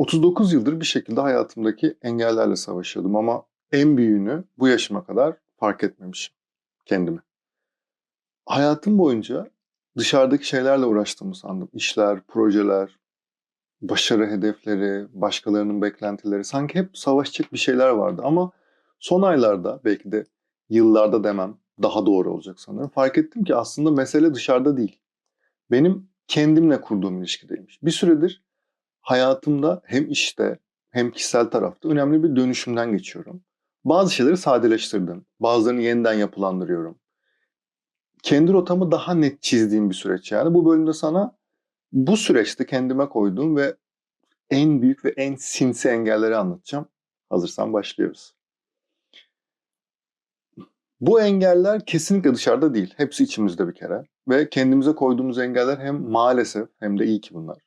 39 yıldır bir şekilde hayatımdaki engellerle savaşıyordum ama en büyüğünü bu yaşıma kadar fark etmemişim kendimi. Hayatım boyunca dışarıdaki şeylerle uğraştığımı sandım. İşler, projeler, başarı hedefleri, başkalarının beklentileri. Sanki hep savaşacak bir şeyler vardı ama son aylarda belki de yıllarda demem daha doğru olacak sanırım. Fark ettim ki aslında mesele dışarıda değil. Benim kendimle kurduğum ilişkideymiş. Bir süredir hayatımda hem işte hem kişisel tarafta önemli bir dönüşümden geçiyorum. Bazı şeyleri sadeleştirdim. Bazılarını yeniden yapılandırıyorum. Kendi rotamı daha net çizdiğim bir süreç yani. Bu bölümde sana bu süreçte kendime koyduğum ve en büyük ve en sinsi engelleri anlatacağım. Hazırsan başlıyoruz. Bu engeller kesinlikle dışarıda değil. Hepsi içimizde bir kere. Ve kendimize koyduğumuz engeller hem maalesef hem de iyi ki bunlar.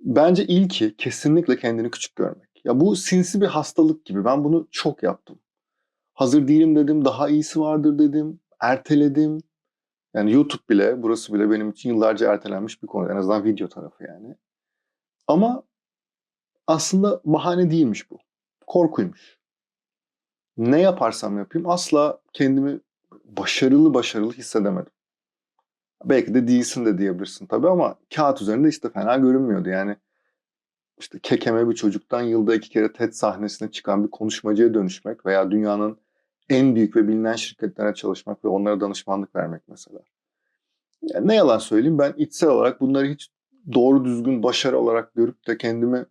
Bence ilki kesinlikle kendini küçük görmek. Ya bu sinsi bir hastalık gibi. Ben bunu çok yaptım. Hazır değilim dedim, daha iyisi vardır dedim, erteledim. Yani YouTube bile, burası bile benim için yıllarca ertelenmiş bir konu. En azından video tarafı yani. Ama aslında bahane değilmiş bu. Korkuymuş. Ne yaparsam yapayım asla kendimi başarılı başarılı hissedemedim. Belki de değilsin de diyebilirsin tabii ama kağıt üzerinde işte fena görünmüyordu. Yani işte kekeme bir çocuktan yılda iki kere TED sahnesine çıkan bir konuşmacıya dönüşmek veya dünyanın en büyük ve bilinen şirketlere çalışmak ve onlara danışmanlık vermek mesela. Yani ne yalan söyleyeyim ben içsel olarak bunları hiç doğru düzgün başarı olarak görüp de kendimi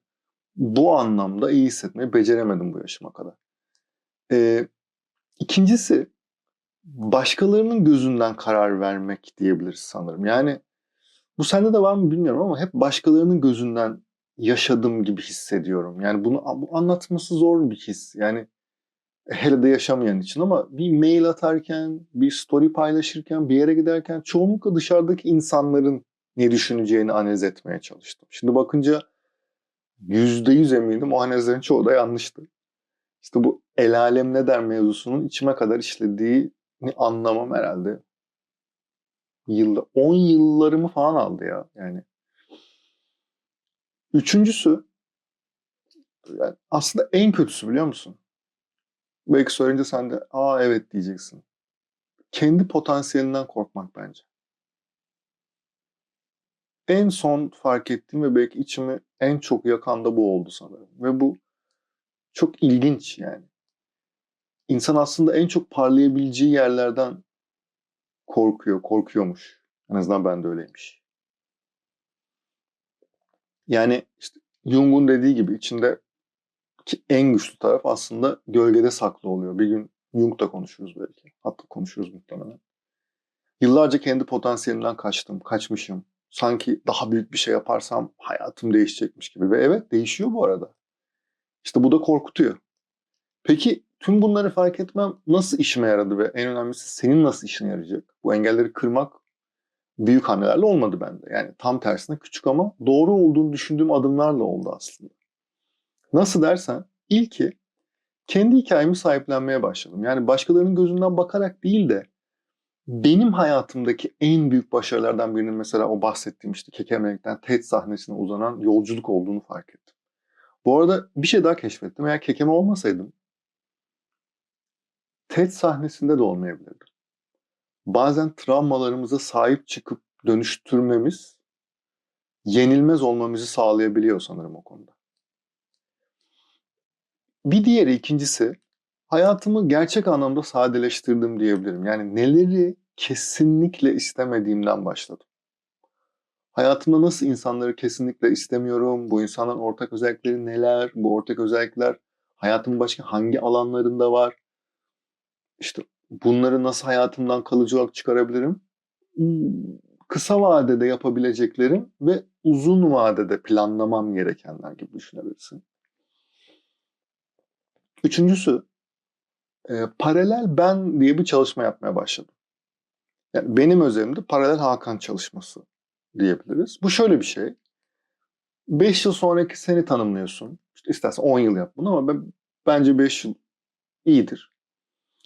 bu anlamda iyi hissetmeyi beceremedim bu yaşıma kadar. Ee, ikincisi başkalarının gözünden karar vermek diyebiliriz sanırım. Yani bu sende de var mı bilmiyorum ama hep başkalarının gözünden yaşadım gibi hissediyorum. Yani bunu bu anlatması zor bir his. Yani hele de yaşamayan için ama bir mail atarken, bir story paylaşırken, bir yere giderken çoğunlukla dışarıdaki insanların ne düşüneceğini analiz etmeye çalıştım. Şimdi bakınca yüzde yüz eminim o analizlerin çoğu da yanlıştı. İşte bu el alem ne der mevzusunun içime kadar işlediğini anlamam herhalde. Yılda 10 yıllarımı falan aldı ya yani. Üçüncüsü yani aslında en kötüsü biliyor musun? Belki söyleyince sen de aa evet diyeceksin. Kendi potansiyelinden korkmak bence. En son fark ettiğim ve belki içimi en çok yakan da bu oldu sanırım. Ve bu çok ilginç yani. İnsan aslında en çok parlayabileceği yerlerden korkuyor, korkuyormuş. En azından ben de öyleymiş. Yani işte Jung'un dediği gibi içinde ki en güçlü taraf aslında gölgede saklı oluyor. Bir gün Jung konuşuruz belki. Hatta konuşuruz muhtemelen. Yıllarca kendi potansiyelimden kaçtım, kaçmışım. Sanki daha büyük bir şey yaparsam hayatım değişecekmiş gibi. Ve evet değişiyor bu arada. İşte bu da korkutuyor. Peki tüm bunları fark etmem nasıl işime yaradı ve en önemlisi senin nasıl işine yarayacak? Bu engelleri kırmak büyük hamlelerle olmadı bende. Yani tam tersine küçük ama doğru olduğunu düşündüğüm adımlarla oldu aslında. Nasıl dersen ilki kendi hikayemi sahiplenmeye başladım. Yani başkalarının gözünden bakarak değil de benim hayatımdaki en büyük başarılardan birinin mesela o bahsettiğim işte Kekemelik'ten TED sahnesine uzanan yolculuk olduğunu fark ettim. Bu arada bir şey daha keşfettim. Eğer kekeme olmasaydım TED sahnesinde de olmayabilirdim. Bazen travmalarımıza sahip çıkıp dönüştürmemiz yenilmez olmamızı sağlayabiliyor sanırım o konuda. Bir diğeri ikincisi hayatımı gerçek anlamda sadeleştirdim diyebilirim. Yani neleri kesinlikle istemediğimden başladım. Hayatımda nasıl insanları kesinlikle istemiyorum, bu insanların ortak özellikleri neler, bu ortak özellikler hayatımın başka hangi alanlarında var, işte bunları nasıl hayatımdan kalıcı olarak çıkarabilirim? Kısa vadede yapabileceklerim ve uzun vadede planlamam gerekenler gibi düşünebilirsin. Üçüncüsü, e, paralel ben diye bir çalışma yapmaya başladım. Yani benim özelimde paralel Hakan çalışması diyebiliriz. Bu şöyle bir şey. 5 yıl sonraki seni tanımlıyorsun. İşte istersen 10 yıl yap bunu ama ben, bence 5 yıl iyidir.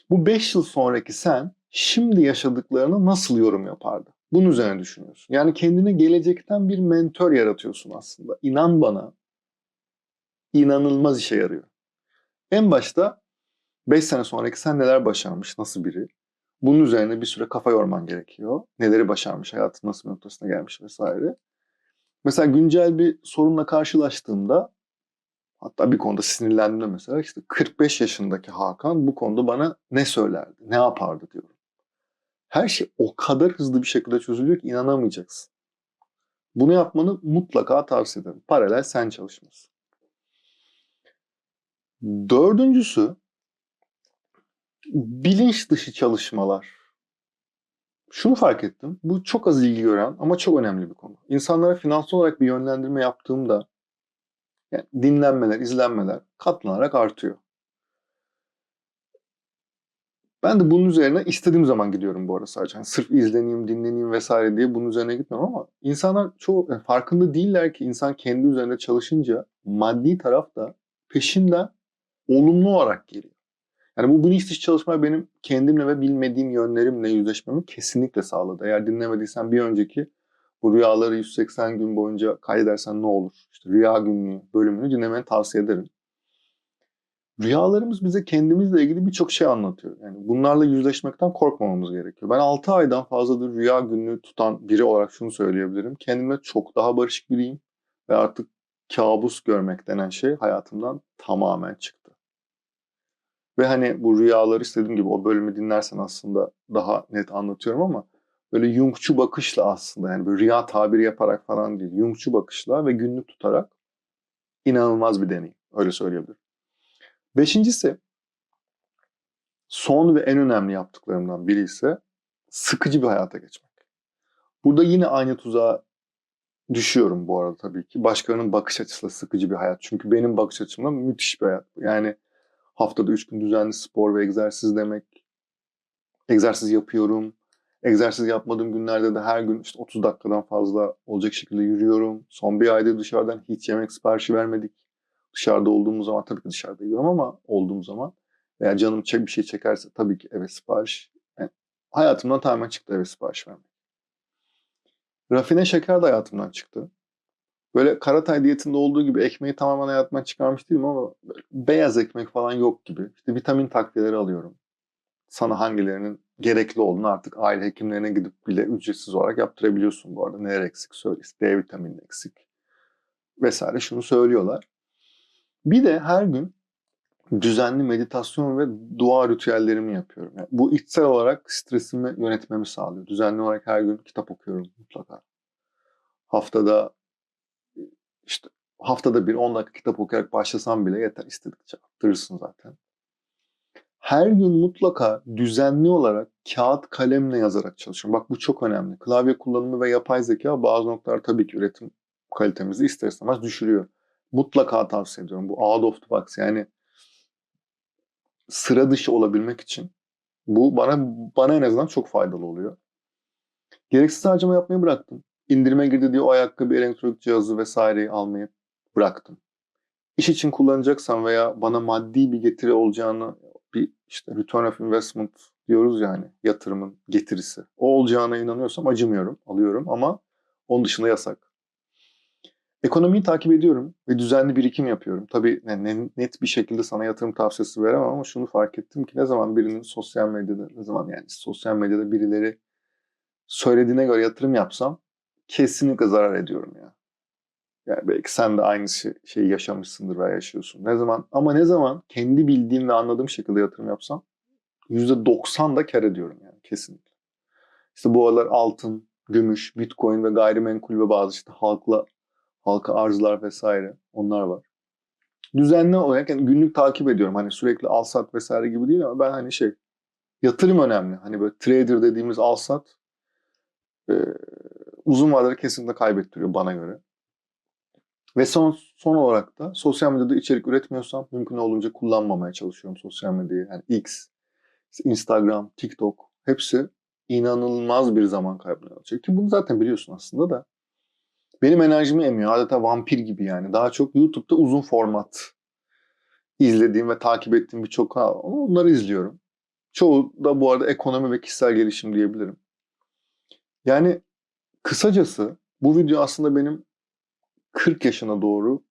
Bu 5 yıl sonraki sen şimdi yaşadıklarına nasıl yorum yapardı? Bunun üzerine düşünüyorsun. Yani kendine gelecekten bir mentor yaratıyorsun aslında. İnan bana inanılmaz işe yarıyor. En başta 5 sene sonraki sen neler başarmış, nasıl biri? Bunun üzerine bir süre kafa yorman gerekiyor. Neleri başarmış, hayatın nasıl bir noktasına gelmiş vesaire. Mesela güncel bir sorunla karşılaştığımda hatta bir konuda sinirlendiğimde mesela işte 45 yaşındaki Hakan bu konuda bana ne söylerdi, ne yapardı diyorum. Her şey o kadar hızlı bir şekilde çözülüyor ki inanamayacaksın. Bunu yapmanı mutlaka tavsiye ederim. Paralel sen çalışması. Dördüncüsü bilinç dışı çalışmalar. Şunu fark ettim. Bu çok az ilgi gören ama çok önemli bir konu. İnsanlara finansal olarak bir yönlendirme yaptığımda yani dinlenmeler, izlenmeler katlanarak artıyor. Ben de bunun üzerine istediğim zaman gidiyorum bu arada sadece. Yani sırf izleneyim, dinleneyim vesaire diye bunun üzerine gitmiyorum ama insanlar çoğu yani farkında değiller ki insan kendi üzerinde çalışınca maddi taraf da peşinden olumlu olarak geliyor. Yani bu bilinç dışı çalışma benim kendimle ve bilmediğim yönlerimle yüzleşmemi kesinlikle sağladı. Eğer dinlemediysen bir önceki bu rüyaları 180 gün boyunca kaydedersen ne olur? İşte rüya günlüğü bölümünü dinlemeni tavsiye ederim. Rüyalarımız bize kendimizle ilgili birçok şey anlatıyor. Yani bunlarla yüzleşmekten korkmamamız gerekiyor. Ben 6 aydan fazladır rüya günlüğü tutan biri olarak şunu söyleyebilirim. Kendime çok daha barışık biriyim ve artık kabus görmek denen şey hayatımdan tamamen çıktı. Ve hani bu rüyaları istediğim gibi o bölümü dinlersen aslında daha net anlatıyorum ama böyle Jungçu bakışla aslında yani böyle rüya tabiri yaparak falan değil. Jungçu bakışla ve günlük tutarak inanılmaz bir deneyim. Öyle söyleyebilirim. Beşincisi son ve en önemli yaptıklarımdan biri ise sıkıcı bir hayata geçmek. Burada yine aynı tuzağa düşüyorum bu arada tabii ki. Başkalarının bakış açısıyla sıkıcı bir hayat. Çünkü benim bakış açımla müthiş bir hayat. Yani haftada üç gün düzenli spor ve egzersiz demek. Egzersiz yapıyorum. Egzersiz yapmadığım günlerde de her gün işte 30 dakikadan fazla olacak şekilde yürüyorum. Son bir ayda dışarıdan hiç yemek siparişi vermedik. Dışarıda olduğumuz zaman tabii ki dışarıda yiyorum ama olduğum zaman veya canım çek bir şey çekerse tabii ki eve sipariş. Yani hayatımdan tamamen çıktı eve sipariş vermek. Rafine şeker de hayatımdan çıktı. Böyle Karatay diyetinde olduğu gibi ekmeği tamamen hayatımdan çıkarmış değilim ama beyaz ekmek falan yok gibi. İşte vitamin takviyeleri alıyorum. Sana hangilerinin gerekli olduğunu artık aile hekimlerine gidip bile ücretsiz olarak yaptırabiliyorsun bu arada. Neler eksik söyle. D vitamini eksik vesaire şunu söylüyorlar. Bir de her gün düzenli meditasyon ve dua ritüellerimi yapıyorum. Yani bu içsel olarak stresimi yönetmemi sağlıyor. Düzenli olarak her gün kitap okuyorum mutlaka. Haftada işte haftada bir 10 dakika kitap okuyarak başlasam bile yeter istedikçe arttırırsın zaten. Her gün mutlaka düzenli olarak kağıt kalemle yazarak çalışıyorum. Bak bu çok önemli. Klavye kullanımı ve yapay zeka bazı noktalar tabii ki üretim kalitemizi ister istemez düşürüyor. Mutlaka tavsiye ediyorum. Bu out of the box yani sıra dışı olabilmek için bu bana bana en azından çok faydalı oluyor. Gereksiz harcama yapmayı bıraktım. İndirime girdi diye o ayakkabı, elektronik cihazı vesaireyi almayı bıraktım. İş için kullanacaksam veya bana maddi bir getiri olacağını bir işte return of investment diyoruz yani yatırımın getirisi. O olacağına inanıyorsam acımıyorum, alıyorum ama onun dışında yasak. Ekonomiyi takip ediyorum ve düzenli birikim yapıyorum. Tabii net bir şekilde sana yatırım tavsiyesi veremem ama şunu fark ettim ki ne zaman birinin sosyal medyada, ne zaman yani sosyal medyada birileri söylediğine göre yatırım yapsam kesinlikle zarar ediyorum ya. Yani belki sen de aynı şey, şeyi yaşamışsındır veya yaşıyorsun. Ne zaman ama ne zaman kendi bildiğim ve anladığım şekilde yatırım yapsam %90 da kar ediyorum yani kesinlikle. İşte bu aralar altın, gümüş, bitcoin ve gayrimenkul ve bazı işte halkla halka arzlar vesaire onlar var. Düzenli olarak yani günlük takip ediyorum. Hani sürekli al sat vesaire gibi değil ama ben hani şey yatırım önemli. Hani böyle trader dediğimiz al sat e, uzun vadede kesinlikle kaybettiriyor bana göre. Ve son son olarak da sosyal medyada içerik üretmiyorsam mümkün olduğunca kullanmamaya çalışıyorum sosyal medyayı. Yani X, Instagram, TikTok hepsi inanılmaz bir zaman kaybına yol Ki bunu zaten biliyorsun aslında da. Benim enerjimi emiyor. Adeta vampir gibi yani. Daha çok YouTube'da uzun format izlediğim ve takip ettiğim birçok onları izliyorum. Çoğu da bu arada ekonomi ve kişisel gelişim diyebilirim. Yani kısacası bu video aslında benim 40 yaşına doğru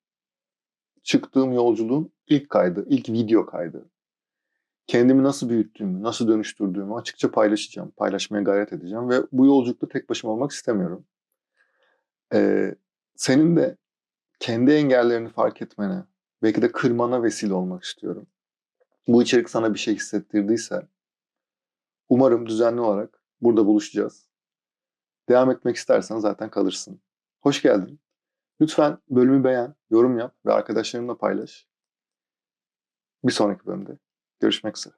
çıktığım yolculuğun ilk kaydı, ilk video kaydı. Kendimi nasıl büyüttüğümü, nasıl dönüştürdüğümü açıkça paylaşacağım, paylaşmaya gayret edeceğim ve bu yolculukta tek başıma olmak istemiyorum. Ee, senin de kendi engellerini fark etmene, belki de kırmana vesile olmak istiyorum. Bu içerik sana bir şey hissettirdiyse, umarım düzenli olarak burada buluşacağız. Devam etmek istersen zaten kalırsın. Hoş geldin. Lütfen bölümü beğen, yorum yap ve arkadaşlarınla paylaş. Bir sonraki bölümde görüşmek üzere.